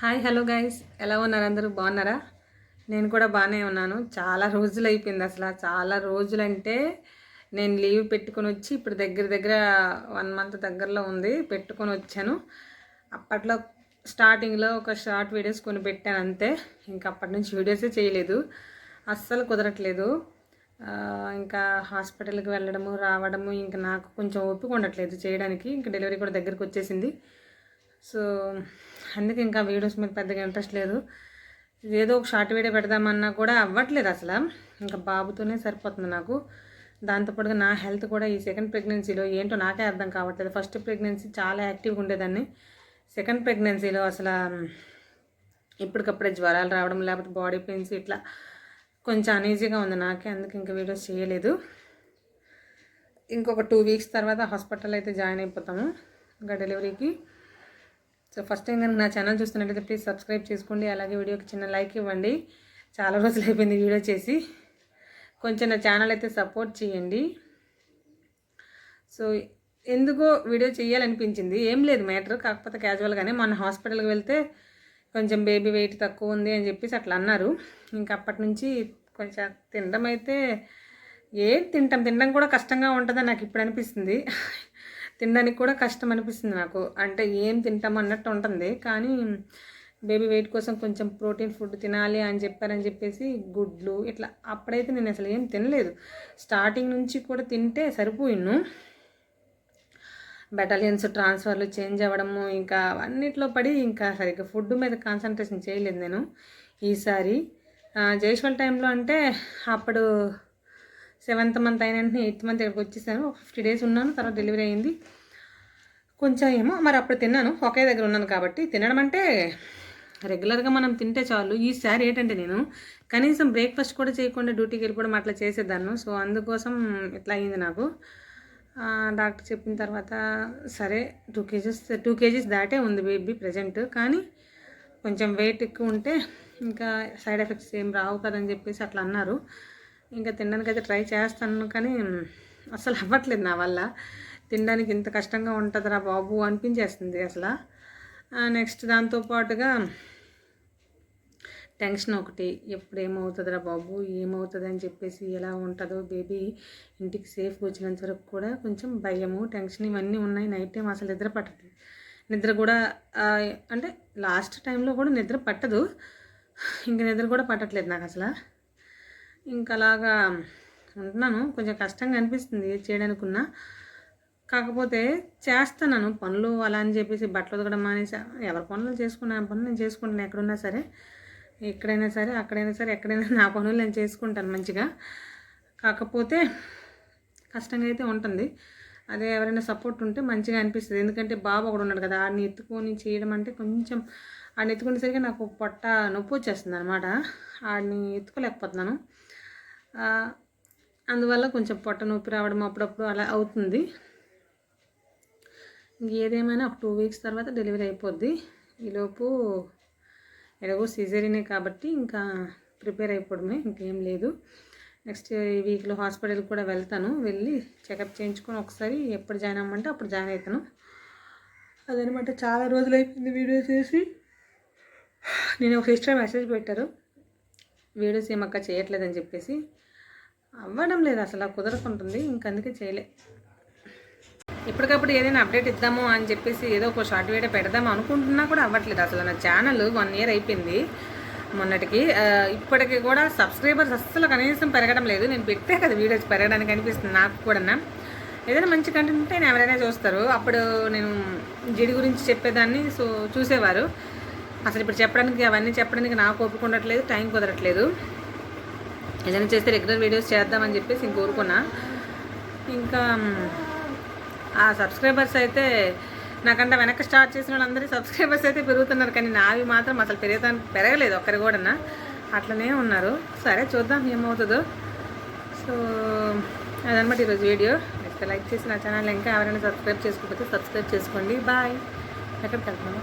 Hi hello guys. ఎలా ఉన్నారు అందరూ? బాగున్నారా? నేను కూడా బాగానే ఉన్నాను. చాలా రోజులు అయిపోయింది అసలు. చాలా రోజులంటే నేను లీవ్ పెట్టుకొని వచ్చి ఇప్పుడు దగ్గర దగ్గర వన్ మంత్ దగ్గరలో ఉంది. పెట్టుకొని వచ్చాను. అప్పట్లో స్టార్టింగ్లో ఒక షార్ట్ వీడియోస్ కొని పెట్టాను అంతే. ఇంకా అప్పటి నుంచి వీడియోసే చేయలేదు. అస్సలు కుదరట్లేదు. ఇంకా హాస్పిటల్కి వెళ్ళడము రావడము ఇంకా నాకు కొంచెం ఓపిక ఉండట్లేదు చేయడానికి. ఇంకా డెలివరీ కూడా దగ్గరికి వచ్చేసింది. సో అందుకే ఇంకా వీడియోస్ మీద పెద్దగా ఇంట్రెస్ట్ లేదు. ఏదో ఒక షార్ట్ వీడియో పెడదామన్నా కూడా అవ్వట్లేదు అసలు. ఇంకా బాబుతోనే సరిపోతుంది నాకు. దాంతోపాటుగా నా హెల్త్ కూడా ఈ సెకండ్ ప్రెగ్నెన్సీలో ఏంటో నాకే అర్థం కావట్లేదు. ఫస్ట్ ప్రెగ్నెన్సీ చాలా యాక్టివ్గా ఉండేదాన్ని. సెకండ్ ప్రెగ్నెన్సీలో అసలు ఇప్పటికప్పుడే జ్వరాలు రావడం లేకపోతే బాడీ పెయిన్స్ ఇట్లా కొంచెం అనీజీగా ఉంది నాకే. అందుకే ఇంకా వీడియోస్ చేయలేదు. ఇంకొక టూ వీక్స్ తర్వాత హాస్పిటల్ అయితే జాయిన్ అయిపోతాము. ఇంకా డెలివరీకి సో ఫస్ట్ టైం కనుక నా ఛానల్ చూస్తున్నట్లయితే ప్లీజ్ సబ్స్క్రైబ్ చేసుకోండి. అలాగే వీడియోకి చిన్న లైక్ ఇవ్వండి. చాలా రోజులు అయిపోయింది వీడియో చేసి. కొంచెం నా ఛానల్ అయితే సపోర్ట్ చేయండి. సో ఎందుకో వీడియో చేయాలనిపించింది. ఏం లేదు మ్యాటర్ కాకపోతే క్యాజువల్గానే మన హాస్పిటల్కి వెళ్తే కొంచెం బేబీ వెయిట్ తక్కువ ఉంది అని చెప్పేసి అట్లా అన్నారు. ఇంకా అప్పటి నుంచి కొంచెం తినడం అయితే ఏం తింటాం తినడం కూడా కష్టంగా ఉంటుందని నాకు ఇప్పుడు అనిపిస్తుంది. తినడానికి కూడా కష్టం అనిపిస్తుంది నాకు. అంటే ఏం తింటాం అన్నట్టు ఉంటుంది. కానీ బేబీ వెయిట్ కోసం కొంచెం ప్రోటీన్ ఫుడ్ తినాలి అని చెప్పారని చెప్పేసి గుడ్లు ఇట్లా అప్పుడైతే నేను అసలు ఏం తినలేదు. స్టార్టింగ్ నుంచి కూడా తింటే సరిపోయిను బెటాలియన్స్ ట్రాన్స్ఫర్లు చేంజ్ అవ్వడము ఇంకా అన్నిట్లో పడి ఇంకా సరిగ్గా ఫుడ్ మీద కాన్సన్ట్రేషన్ చేయలేదు నేను ఈసారి. జైష్వల్ టైంలో అంటే అప్పుడు సెవెంత్ మంత్ అయిన వెంటనే ఎయిత్ మంత్ ఇక్కడికి వచ్చేసాను. ఫిఫ్టీ డేస్ ఉన్నాను తర్వాత డెలివరీ అయింది. కొంచెం ఏమో మరి అప్పుడు తిన్నాను. ఒకే దగ్గర ఉన్నాను కాబట్టి తినడం అంటే రెగ్యులర్గా మనం తింటే చాలు. ఈసారి ఏంటంటే నేను కనీసం బ్రేక్ఫాస్ట్ కూడా చేయకుండా డ్యూటీకి వెళ్ళిపోవడం అట్లా చేసేదాన్ని. సో అందుకోసం ఇట్లా అయింది నాకు. డాక్టర్ చెప్పిన తర్వాత సరే టూ కేజీస్ టూ కేజీస్ దాటే ఉంది బేబీ ప్రజెంట్. కానీ కొంచెం వెయిట్ ఎక్కువ ఉంటే ఇంకా సైడ్ ఎఫెక్ట్స్ ఏం రావు కదని చెప్పేసి అట్లా అన్నారు. ఇంకా తినడానికి అయితే ట్రై చేస్తాను కానీ అసలు అవ్వట్లేదు నా వల్ల. తినడానికి ఇంత కష్టంగా ఉంటుందిరా బాబు అనిపించేస్తుంది అసలు. నెక్స్ట్ దాంతోపాటుగా టెన్షన్ ఒకటి ఎప్పుడు ఏమవుతుందిరా బాబు ఏమవుతుంది అని చెప్పేసి ఎలా ఉంటుందో బేబీ ఇంటికి సేఫ్గా వచ్చినంత వరకు కూడా కొంచెం భయము టెన్షన్ ఇవన్నీ ఉన్నాయి. నైట్ టైం అసలు నిద్ర పట్టదు. నిద్ర కూడా అంటే లాస్ట్ టైంలో కూడా నిద్ర పట్టదు. ఇంక నిద్ర కూడా పట్టట్లేదు నాకు అసలు. ఇంకా అలాగా ఉంటున్నాను కొంచెం కష్టంగా అనిపిస్తుంది చేయడానికి కాకపోతే చేస్తున్నాను పనులు అలా అని చెప్పేసి బట్టలు ఉతకడం మానేసి. ఎవరి పనులు చేసుకున్నా పనులు నేను చేసుకుంటాను ఎక్కడున్నా సరే. ఎక్కడైనా సరే అక్కడైనా సరే ఎక్కడైనా నా పనులు నేను చేసుకుంటాను మంచిగా. కాకపోతే కష్టంగా అయితే ఉంటుంది. అదే ఎవరైనా సపోర్ట్ ఉంటే మంచిగా అనిపిస్తుంది. ఎందుకంటే బాబు ఒకడు ఉన్నాడు కదా ఆడిని ఎత్తుకొని చేయడం అంటే కొంచెం ఆడిని ఎత్తుకునేసరికి నాకు పొట్ట నొప్పి వచ్చేస్తుంది అనమాట ఆడిని ఎత్తుకోలేకపోతున్నాను. అందువల్ల కొంచెం పొట్ట నొప్పి రావడం అప్పుడప్పుడు అలా అవుతుంది. ఏదేమైనా ఒక టూ వీక్స్ తర్వాత డెలివరీ అయిపోద్ది. ఈలోపు ఎలాగో సిజరీనే కాబట్టి ఇంకా ప్రిపేర్ అయిపోవడమే ఇంకేం లేదు. నెక్స్ట్ ఈ వీక్లో హాస్పిటల్కి కూడా వెళ్తాను. వెళ్ళి చెకప్ చేయించుకొని ఒకసారి ఎప్పుడు జాయిన్ అవ్వమంటే అప్పుడు జాయిన్ అవుతాను అదనమాట. చాలా రోజులు అయిపోయింది వీడియో చేసి. నేను ఒక సిస్టర్ మెసేజ్ పెట్టారు. వీడియోస్ ఏమక్క చేయట్లేదని చెప్పేసి. అవ్వడం లేదు అసలు కుదరకుంటుంది ఇంకందుకే చేయలే. ఇప్పటికప్పుడు ఏదైనా అప్డేట్ ఇద్దాము అని చెప్పేసి ఏదో ఒక షార్ట్ వీడియో పెడదాము అనుకుంటున్నా కూడా అవ్వట్లేదు. అసలు నా ఛానల్ వన్ ఇయర్ అయిపోయింది మొన్నటికి. ఇప్పటికి కూడా సబ్స్క్రైబర్స్ అస్సలు కనీసం పెరగడం లేదు. నేను పెట్టే కదా వీడియోస్ పెరగడానికి అనిపిస్తుంది నాకు కూడా ఏదైనా మంచి కంటెంట్ ఉంటే నేను ఎవరైనా చూస్తారు. అప్పుడు నేను జిడి గురించి చెప్పేదాన్ని సో చూసేవారు. అసలు ఇప్పుడు చెప్పడానికి అవన్నీ చెప్పడానికి నాకు ఒప్పుకుండట్లేదు టైం కుదరట్లేదు. ఏదైనా చేస్తే రెగ్యులర్ వీడియోస్ చేద్దామని చెప్పేసి ఇంక కోరుకున్నా. ఇంకా ఆ సబ్స్క్రైబర్స్ అయితే నాకంటే వెనక్కి స్టార్ట్ చేసిన వాళ్ళందరూ సబ్స్క్రైబర్స్ అయితే పెరుగుతున్నారు. కానీ నావి మాత్రం అసలు పెరుగుతాను పెరగలేదు ఒక్కరి కూడా అట్లనే ఉన్నారు. సరే చూద్దాం ఏమవుతుందో. సో అదనమాట ఈరోజు వీడియో. నెక్స్ట్ లైక్ చేసి నా ఛానల్ ఇంకా ఎవరైనా సబ్స్క్రైబ్ చేసుకోకపోతే సబ్స్క్రైబ్ చేసుకోండి. బాయ్ ఎక్కడికి వెళ్తున్నాము